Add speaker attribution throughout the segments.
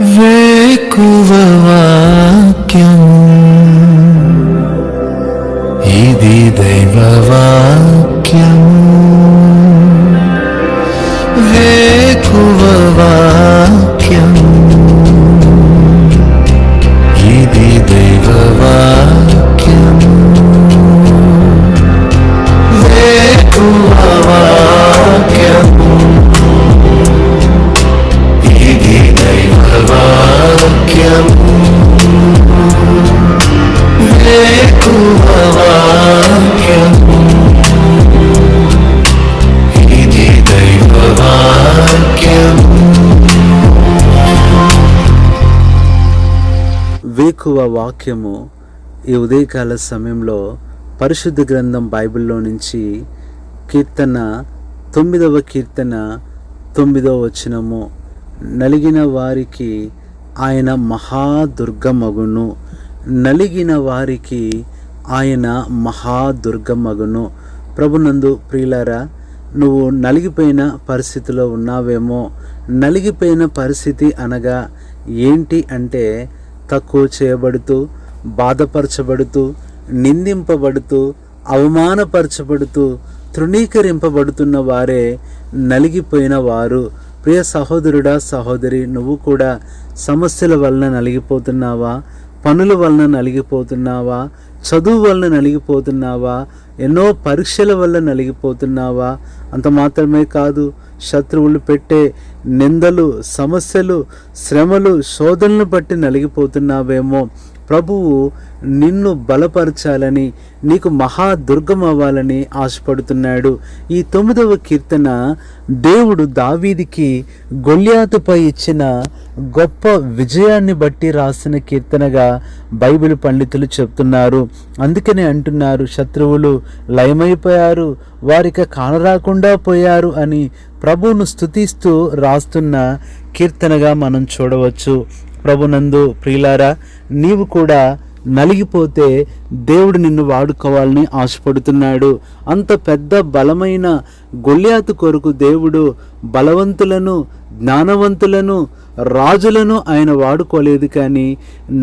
Speaker 1: వేకువ వాక్యం. ఇది దైవ వేకువ
Speaker 2: వాక్యము ఈ ఉదయకాల సమయంలో పరిశుద్ధ గ్రంథం బైబిల్లో నుంచి కీర్తన తొమ్మిదవ కీర్తన తొమ్మిదవ వచనము. నలిగిన వారికి ఆయన మహాదుర్గమగును. నలిగిన వారికి ఆయన మహాదుర్గమగును. ప్రభునందు ప్రియులారా నువ్వు నలిగిపోయిన పరిస్థితిలో ఉన్నావేమో. నలిగిపోయిన పరిస్థితి అనగా ఏంటి అంటే తక్కువ చేయబడుతూ బాధపరచబడుతూ నిందింపబడుతూ అవమానపరచబడుతూ తృణీకరింపబడుతున్న వారే నలిగిపోయిన వారు. ప్రియ సహోదరుడా సహోదరి నువ్వు కూడా సమస్యల వలన నలిగిపోతున్నావా? పనుల వలన నలిగిపోతున్నావా? చదువు వలన నలిగిపోతున్నావా? ఎన్నో పరీక్షల వల్ల నలిగిపోతున్నావా? అంత మాత్రమే కాదు శత్రువులు పెట్టే నిందలు సమస్యలు శ్రమలు శోధనలు బట్టి నలిగిపోతున్నావేమో. ప్రభువు నిన్ను బలపరచాలని నీకు మహా దుర్గం అవ్వాలని ఆశపడుతున్నాడు. ఈ తొమ్మిదవ కీర్తన దేవుడు దావీదికి గొల్యాతుపై ఇచ్చిన గొప్ప విజయాన్ని బట్టి రాసిన కీర్తనగా బైబిల్ పండితులు చెప్తున్నారు. అందుకనే అంటున్నారు శత్రువులు లయమైపోయారు వారికి కానరాకుండా పోయారు అని ప్రభువును స్తుతిస్తూ రాస్తున్న కీర్తనగా మనం చూడవచ్చు. ప్రభునందు ప్రియులారా నీవు కూడా నలిగిపోతే దేవుడు నిన్ను వాడుకోవాలని ఆశపడుతున్నాడు. అంత పెద్ద బలమైన గొల్యాతు కొరకు దేవుడు బలవంతులను జ్ఞానవంతులను రాజులను ఆయన వాడుకోలేదు కానీ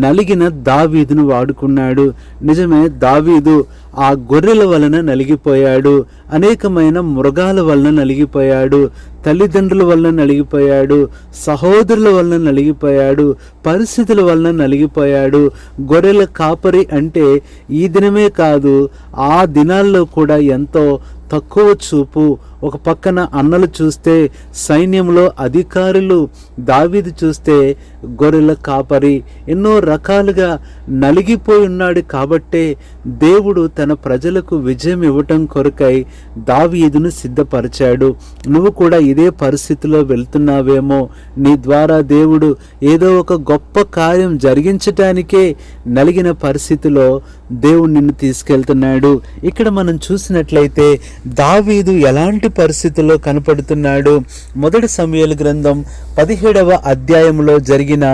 Speaker 2: నలిగిన దావీదును వాడుకున్నాడు. నిజమే దావీదు ఆ గొర్రెల వలన నలిగిపోయాడు అనేకమైన మృగాల వలన నలిగిపోయాడు తల్లిదండ్రుల వలన నలిగిపోయాడు సహోదరుల వలన నలిగిపోయాడు పరిస్థితుల వలన నలిగిపోయాడు. గొర్రెల కాపరి అంటే ఈ దినమే కాదు ఆ దినాల్లో కూడా ఎంతో తక్కువ చూపు ఒక పక్కన అన్నలు చూస్తే సైన్యంలో అధికారులు దావీదు చూస్తే గొర్రెల కాపరి ఎన్నో రకాలుగా నలిగిపోయి ఉన్నాడు కాబట్టే దేవుడు తన ప్రజలకు విజయం ఇవ్వటం కొరకై దావీదును సిద్ధపరిచాడు. నువ్వు కూడా ఇదే పరిస్థితిలో వెళ్తున్నావేమో? నీ ద్వారా దేవుడు ఏదో ఒక గొప్ప కార్యం జరిగించటానికే నలిగిన పరిస్థితిలో దేవుడు నిన్ను తీసుకెళ్తున్నాడు. ఇక్కడ మనం చూసినట్లయితే దావీదు ఎలాంటి పరిస్థితుల్లో కనపడుతున్నాడు. మొదటి సమయాల గ్రంథం పదిహేడవ అధ్యాయంలో జరిగిన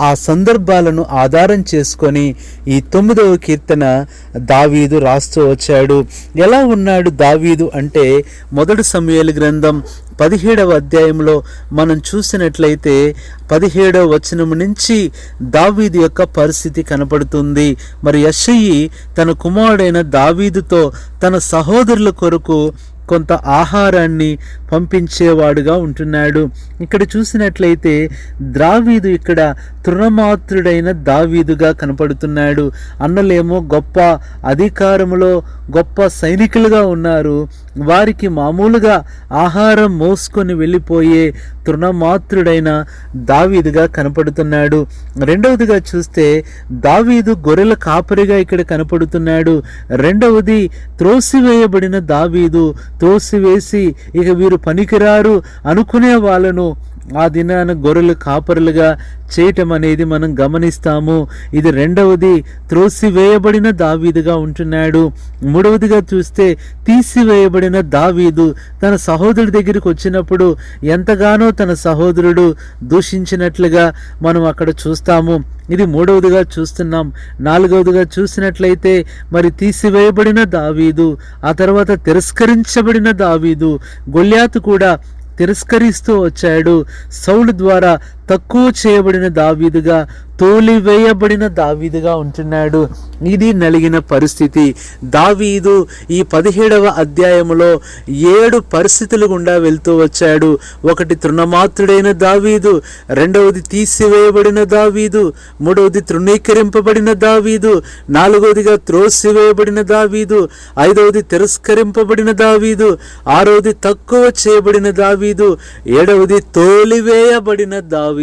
Speaker 2: ఆ సందర్భాలను ఆధారం చేసుకొని ఈ తొమ్మిదవ కీర్తన దావీదు రాస్తూ వచ్చాడు. ఎలా ఉన్నాడు దావీదు అంటే మొదటి సమయాల గ్రంథం పదిహేడవ అధ్యాయంలో మనం చూసినట్లయితే పదిహేడవ వచనం నుంచి దావీదు యొక్క పరిస్థితి కనపడుతుంది. మరి యషయి తన కుమారుడైన దావీదుతో తన సహోదరుల కొరకు కొంత ఆహారాన్ని పంపించేవాడుగా ఉంటున్నాడు. ఇక్కడ చూసినట్లయితే ద్రావీదు ఇక్కడ తృణమాత్రుడైన దావీదుగా కనపడుతున్నాడు. అన్నలేమో గొప్ప అధికారములో గొప్ప సైనికులుగా ఉన్నారు. వారికి మామూలుగా ఆహారం మోసుకొని వెళ్ళిపోయే తృణమాత్రుడైన దావీదుగా కనపడుతున్నాడు. రెండవదిగా చూస్తే దావీదు గొర్రెల కాపరిగా ఇక్కడ కనపడుతున్నాడు. రెండవది త్రోసివేయబడిన దావీదు త్రోసివేసి ఇక వీరు పనికిరారు అనుకునే వాళ్ళను ఆ దినాన గొర్రెలు కాపరులుగా చేయటం అనేది మనం గమనిస్తాము. ఇది రెండవది త్రోసివేయబడిన దావీదుగా ఉంటున్నాడు. మూడవదిగా చూస్తే తీసివేయబడిన దావీదు తన సహోదరుడి దగ్గరికి వచ్చినప్పుడు ఎంతగానో తన సహోదరుడు దూషించినట్లుగా మనం అక్కడ చూస్తాము. ఇది మూడవదిగా చూస్తున్నాం. నాలుగవదిగా చూసినట్లయితే మరి తీసివేయబడిన దావీదు ఆ తర్వాత తిరస్కరించబడిన దావీదు గొల్యాతు కూడా తిరస్కరిస్తూ వచ్చాడు. సౌలు ద్వారా తక్కువ చేయబడిన దావీదుగా తోలివేయబడిన దావీదుగా ఉంటున్నాడు. ఇది నలిగిన పరిస్థితి. దావీదు ఈ పదిహేడవ అధ్యాయములో ఏడు పరిస్థితులు గుండా వెళ్తూ వచ్చాడు. ఒకటి తృణమాత్రుడైన దావీదు రెండవది తీసివేయబడిన దావీదు మూడవది తృణీకరింపబడిన దావీదు నాలుగవదిగా త్రోసివేయబడిన దావీదు ఐదవది తిరస్కరింపబడిన దావీదు ఆరవది తక్కువ చేయబడిన దావీదు ఏడవది తోలివేయబడిన దావీదు.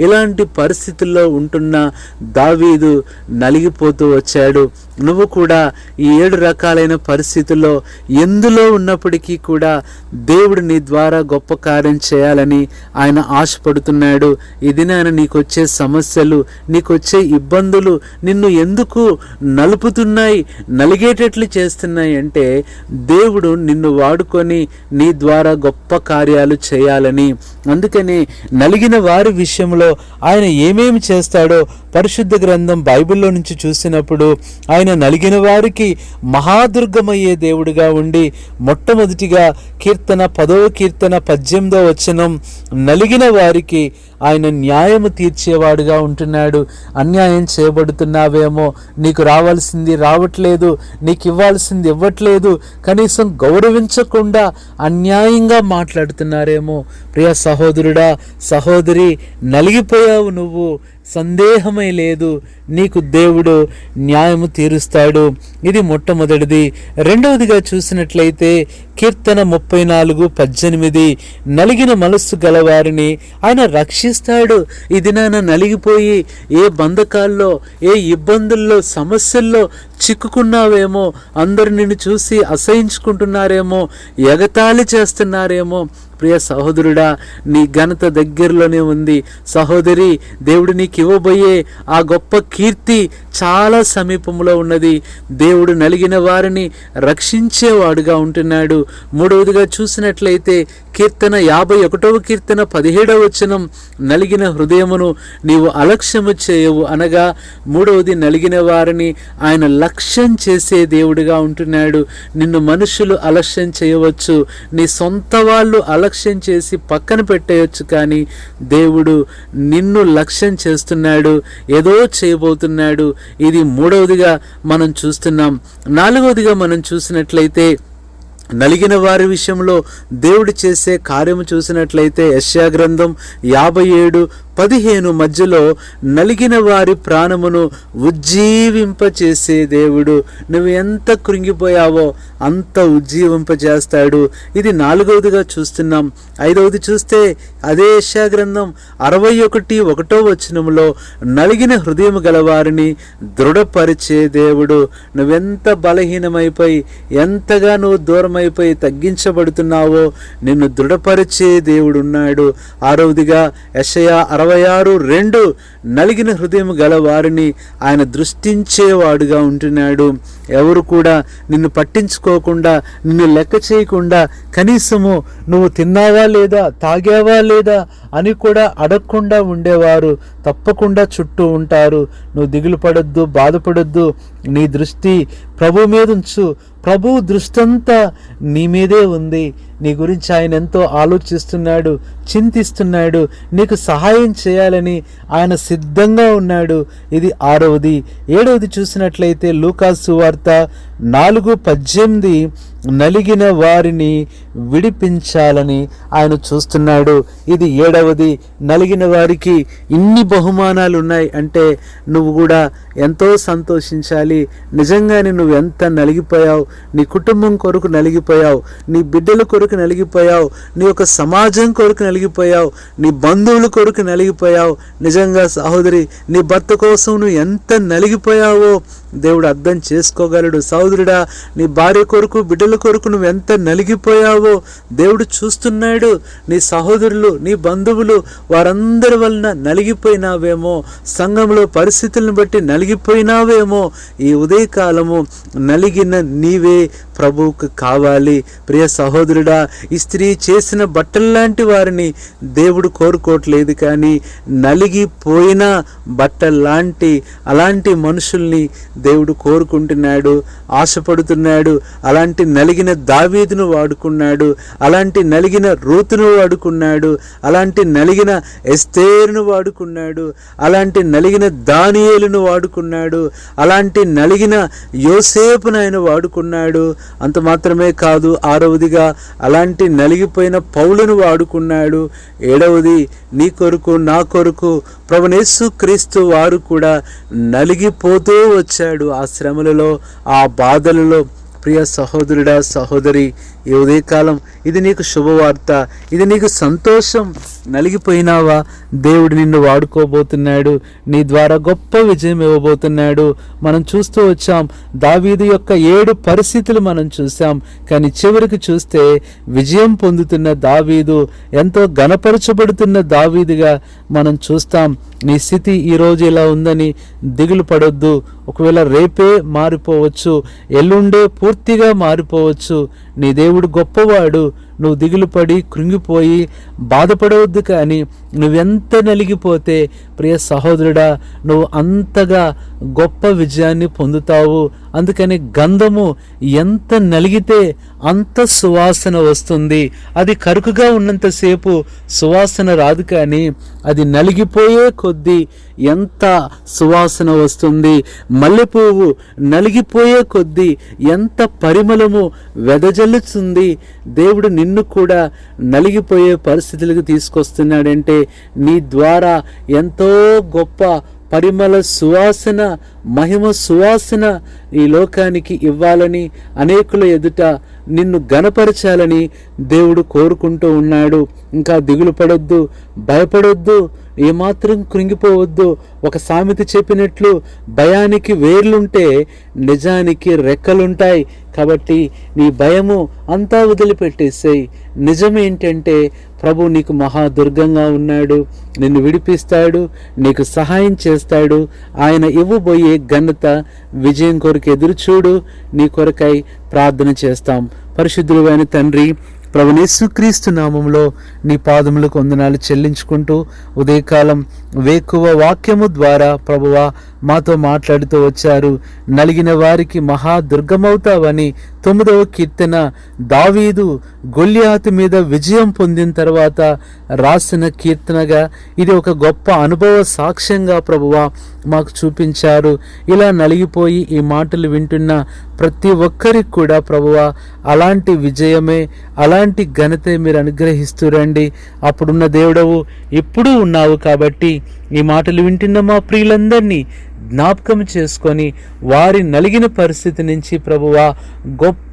Speaker 2: ఇలాంటి పరిస్థితుల్లో ఉంటున్న దావీదు నలిగిపోతూ వచ్చాడు. నువ్వు కూడా ఈ ఏడు రకాలైన పరిస్థితుల్లో ఎందులో ఉన్నప్పటికీ కూడా దేవుడు నీ ద్వారా గొప్ప కార్యం చేయాలని ఆయన ఆశపడుతున్నాడు. ఇది నేను నీకొచ్చే సమస్యలు నీకొచ్చే ఇబ్బందులు నిన్ను ఎందుకు నలుపుతున్నాయి నలిగేటట్లు చేస్తున్నాయి అంటే దేవుడు నిన్ను వాడుకొని నీ ద్వారా గొప్ప కార్యాలు చేయాలని. అందుకని నలిగిన వారి విషయంలో ఆయన ఏమేమి చేస్తాడో పరిశుద్ధ గ్రంథం బైబిల్లో నుంచి చూసినప్పుడు ఆయన ఆయన నలిగిన వారికి మహాదుర్గమయ్యే దేవుడిగా ఉండి మొట్టమొదటిగా కీర్తన పదవ కీర్తన పద్దెనిమిదో వచనం నలిగిన వారికి ఆయన న్యాయము తీర్చేవాడుగా ఉంటున్నాడు. అన్యాయం చేయబడుతున్నావేమో? నీకు రావాల్సింది రావట్లేదు నీకు ఇవ్వాల్సింది ఇవ్వట్లేదు. కనీసం గౌరవించకుండా అన్యాయంగా మాట్లాడుతున్నారేమో? ప్రియ సహోదరుడా సహోదరి నలిగిపోయావు నువ్వు. సందేహమే లేదు. నీకు దేవుడు న్యాయము తీరుస్తాడు. ఇది మొట్టమొదటిది. రెండవదిగా చూసినట్లయితే కీర్తన ముప్పై నాలుగు పద్దెనిమిది నలిగిన మనస్సు గలవారిని ఆయన రక్షిస్తాడు. ఇది నాన్న నలిగిపోయి ఏ బంధకాల్లో ఏ ఇబ్బందుల్లో సమస్యల్లో చిక్కుకున్నావేమో అందరు నిన్ను చూసి అసహించుకుంటున్నారేమో ఎగతాళి చేస్తున్నారేమో. ప్రియ సహోదరుడా నీ ఘనత దగ్గరలోనే ఉంది. సహోదరి దేవుడు నీకు ఇవ్వబోయే ఆ గొప్ప కీర్తి చాలా సమీపంలో ఉన్నది. దేవుడు నలిగిన వారిని రక్షించేవాడుగా ఉంటున్నాడు. మూడవదిగా చూసినట్లయితే కీర్తన యాభై ఒకటవ కీర్తన పదిహేడవ వచనం నలిగిన హృదయమును నీవు అలక్ష్యము చేయవు అనగా మూడవది నలిగిన వారిని ఆయన లక్ష్యం చేసే దేవుడిగా ఉంటున్నాడు. నిన్ను మనుషులు అలక్ష్యం చేయవచ్చు నీ సొంత వాళ్ళు అలక్ష్యం చేసి పక్కన పెట్టేయచ్చు కానీ దేవుడు నిన్ను లక్ష్యం చేస్తున్నాడు ఏదో చేయబోతున్నాడు. ఇది మూడవదిగా మనం చూస్తున్నాం. నాలుగవదిగా మనం చూసినట్లయితే నలిగిన వారి విషయంలో దేవుడు చేసే కార్యము చూసినట్లయితే యశ్యా గ్రంథం యాభై ఏడు పదిహేను మధ్యలో నలిగిన వారి ప్రాణమును ఉజ్జీవింపచేసే దేవుడు. నువ్వు ఎంత కృంగిపోయావో అంత ఉజ్జీవింపజేస్తాడు. ఇది నాలుగవదిగా చూస్తున్నాం. ఐదవది చూస్తే అదే గ్రంథం అరవై ఒకటి ఒకటో వచనములో నలిగిన హృదయం గలవారిని దృఢపరిచే దేవుడు. నువ్వెంత బలహీనమైపోయి ఎంతగా నువ్వు దూరమైపోయి తగ్గించబడుతున్నావో నిన్ను దృఢపరిచే దేవుడు ఉన్నాడు ఆరవదిగా యషయా అరవై ఆరు రెండు నలిగిన హృదయం గల వారిని ఆయన దృష్టించేవాడుగా ఉంటున్నాడు. ఎవరు కూడా నిన్ను పట్టించుకోకుండా నిన్ను లెక్క చేయకుండా కనీసము నువ్వు తిన్నావా లేదా తాగావా లేదా అని కూడా అడగకుండా ఉండేవారు. తప్పకుండా చుట్టూ ఉంటారు. నువ్వు దిగులు పడొద్దు బాధపడొద్దు. నీ దృష్టి ప్రభు మీద ఉంచు. ప్రభు దృష్టి అంతా నీ మీదే ఉంది. నీ గురించి ఆయన ఎంతో ఆలోచిస్తున్నాడు చింతిస్తున్నాడు నీకు సహాయం చేయాలని ఆయన సిద్ధంగా ఉన్నాడు. ఇది ఆరవది. ఏడవది చూసినట్లయితే లూకాసు వార్త నాలుగు పద్దెనిమిది నలిగిన వారిని విడిపించాలని ఆయన చూస్తున్నాడు. ఇది ఏడవది. నలిగిన వారికి ఇన్ని బహుమానాలు ఉన్నాయి అంటే నువ్వు కూడా ఎంతో సంతోషించాలి. నిజంగానే నువ్వు ఎంత నలిగిపోయావు? నీ కుటుంబం కొరకు నలిగిపోయావు. నీ బిడ్డల కొరకు నలిగిపోయావు. నీ యొక్క సమాజం కొరకు నలిగిపోయావు. నీ బంధువుల కొరకు నలిగిపోయావు. నిజంగా సహోదరి నీ భర్త కోసం నువ్వు ఎంత నలిగిపోయావో దేవుడు అర్థం చేసుకోగలడు. సహోదరుడా నీ భార్య కొరకు బిడ్డల కొరకు నువ్వు ఎంత నలిగిపోయావో దేవుడు చూస్తున్నాడు. నీ సహోదరులు నీ బంధువులు వారందరి వలన నలిగిపోయినావేమో సంఘంలో పరిస్థితులను బట్టి నలిగిపోయినావేమో ఈ ఉదయకాలము నలిగిన నీవే ప్రభువుకు కావాలి. ప్రియ సహోదరుడా ఈ స్త్రీ చేసిన బట్టల్లాంటి వారిని దేవుడు కోరుకోవట్లేదు కానీ నలిగిపోయిన బట్టల్లాంటి అలాంటి మనుషుల్ని దేవుడు కోరుకుంటున్నాడు ఆశపడుతున్నాడు. అలాంటి నలిగిన దావీదును వాడుకున్నాడు అలాంటి నలిగిన రూతును వాడుకున్నాడు అలాంటి నలిగిన ఎస్తేరును వాడుకున్నాడు అలాంటి నలిగిన దానియేలును వాడుకున్నాడు అలాంటి నలిగిన యోసేపును ఆయన వాడుకున్నాడు. అంత మాత్రమే కాదు ఆరవదిగా అలాంటి నలిగిపోయిన పౌలను వాడుకున్నాడు. ఏడవది నీ కొరకు నా కొరకు ప్రభునేసు క్రీస్తు వారు కూడా నలిగిపోతూ వచ్చాడు. ఆ శ్రమలలో ఆ బాధలలో ప్రియ సహోదరుడా సహోదరి ఈ ఉదయకాలం ఇది నీకు శుభవార్త ఇది నీకు సంతోషం. నలిగిపోయినావా? దేవుడు నిన్ను వాడుకోబోతున్నాడు. నీ ద్వారా గొప్ప విజయం ఇవ్వబోతున్నాడు. మనం చూస్తూ వచ్చాం. దావీదు యొక్క ఏడు పరిస్థితులు మనం చూసాం కానీ చివరికి చూస్తే విజయం పొందుతున్న దావీదు ఎంతో గణపరచబడుతున్న దావీదుగా మనం చూస్తాం. నీ స్థితి ఈ రోజు ఇలా ఉందని దిగులు పడొద్దు. ఒకవేళ రేపే మారిపోవచ్చు ఎల్లుండే పూర్తిగా మారిపోవచ్చు. నీ దేవుడు గొప్పవాడు. నువ్వు దిగులు పడి కృంగిపోయి బాధపడవద్దు కానీ నువ్వెంత నలిగిపోతే ప్రియ సహోదరుడా నువ్వు అంతగా గొప్ప విజయాన్ని పొందుతావు. అందుకని గంధము ఎంత నలిగితే అంత సువాసన వస్తుంది. అది కరుకుగా ఉన్నంతసేపు సువాసన రాదు కానీ అది నలిగిపోయే కొద్దీ ఎంత సువాసన వస్తుంది. మల్లెపువ్వు నలిగిపోయే కొద్దీ ఎంత పరిమళము వెదజల్లుతుంది. దేవుడు నిన్ను కూడా నలిగిపోయే పరిస్థితులకు తీసుకొస్తున్నాడంటే నీ ద్వారా ఎంతో గొప్ప పరిమళ సువాసన మహిమ సువాసన ఈ లోకానికి ఇవ్వాలని అనేకుల ఎదుట నిన్ను గనపరచాలని దేవుడు కోరుకుంటూ ఉన్నాడు. ఇంకా దిగులు పడొద్దు భయపడొద్దు ఏమాత్రం కృంగిపోవద్దు. ఒక సామెత చెప్పినట్లు భయానికి వేర్లుంటే నిజానికి రెక్కలుంటాయి. కాబట్టి నీ భయము అంతా వదిలిపెట్టేసేయి. నిజమేంటంటే ప్రభు నీకు మహాదుర్గంగా ఉన్నాడు నిన్ను విడిపిస్తాడు నీకు సహాయం చేస్తాడు. ఆయన ఇవ్వబోయే ఘనత విజయం కొరకు ఎదురుచూడు నీ కొరకై ప్రార్థన చేస్తాం. పరిశుద్ధులైన తండ్రి ప్రభునేసుక్రీస్తు నామంలో నీ పాదములకు వందనాలు చెల్లించుకుంటూ ఉదయకాలం వేకువ వాక్యము ద్వారా ప్రభువా మాతో మాట్లాడుతూ వచ్చారు. నలిగిన వారికి మహా దుర్గమవుతావని తొమ్మిదవ కీర్తన. దావీదు గొల్యాతు మీద విజయం పొందిన తర్వాత రాసిన కీర్తనగా ఇది ఒక గొప్ప అనుభవ సాక్ష్యంగా ప్రభువా మాకు చూపించారు. ఇలా నలిగిపోయి ఈ మాటలు వింటున్న ప్రతి ఒక్కరికి కూడా ప్రభువా అలాంటి విజయమే అలాంటి ఘనతే మీరు అనుగ్రహిస్తూ రండి. అప్పుడున్న దేవుడవు ఎప్పుడూ ఉన్నావు కాబట్టి ఈ మాటలు వింటున్న మా ప్రియులందరినీ జ్ఞాపకం చేసుకొని వారి నలిగిన పరిస్థితి నుంచి ప్రభువా గొప్ప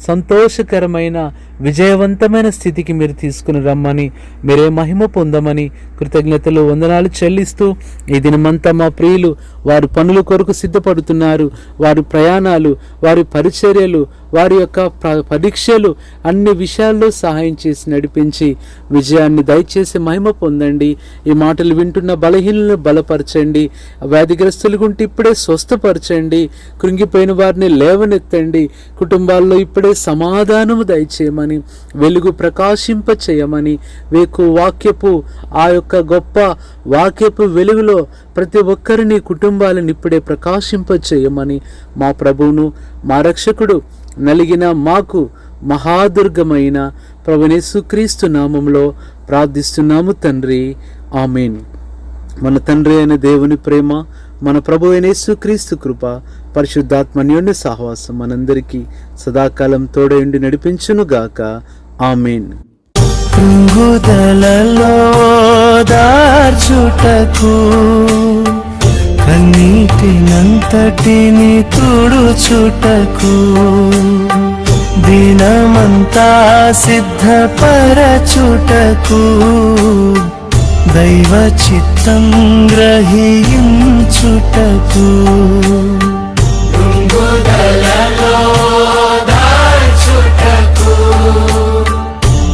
Speaker 2: సంతోషకరమైన విజయవంతమైన స్థితికి మీరు తీసుకుని రమ్మని మీరే మహిమ పొందమని కృతజ్ఞతలు వందనాలు చెల్లిస్తూ ఈ దినమంతా మా ప్రియులు వారి పనుల కొరకు సిద్ధపడుతున్నారు. వారి ప్రయాణాలు వారి పరిచర్యలు వారి యొక్క పరీక్షలు అన్ని విషయాల్లో సహాయం చేసి నడిపించి విజయాన్ని దయచేసి మహిమ పొందండి. ఈ మాటలు వింటున్న బలహీనలను బలపరచండి. వ్యాధిగ్రస్తులు గుంటే ఇప్పుడే స్వస్థపరచండి. కృంగిపోయిన వారిని లేవనెత్తండి. కుటుంబ కుటుంబాల్లో ఇప్పుడే సమాధానము దయచేయమని వెలుగు ప్రకాశింప చేయమని వేకు వాక్యపు ఆ యొక్క గొప్ప వాక్యపు వెలుగులో ప్రతి ఒక్కరిని కుటుంబాలను ఇప్పుడే ప్రకాశింప చేయమని మా ప్రభువును మా రక్షకుడు నలిగిన మాకు మహాదుర్గమైన ప్రభునేసుక్రీస్తు నామంలో ప్రార్థిస్తున్నాము తండ్రి. ఆమెన్. మన తండ్రి అయిన దేవుని ప్రేమ మన ప్రభు యేసుక్రీస్తు కృప పరిశుద్ధాత్మన్యుని సహవాసం మనందరికీ సదాకాలం తోడయుండి నడిపించును గాక ఆమెన్.
Speaker 1: కృంగుదలలో దార్చుటకు కన్నీటినంతటిని తుడుచుటకు దినమంతా సిద్ధపరచుటకు దైవ చిత్తం గ్రహించుటకు.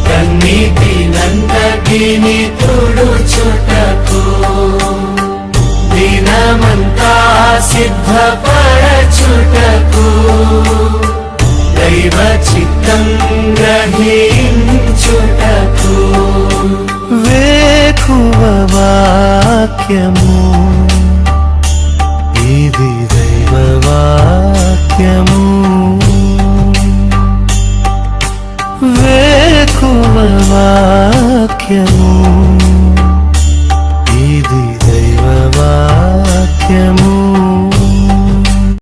Speaker 1: కన్నీటినంతటిని తుడుచుటకు దినమంతా సిద్ధపరచుటకు. దైవ చిత్తం గ్రహించుటకు వాక్యము. ఇది దైవ వాక్యము వేకువ వాక్యము.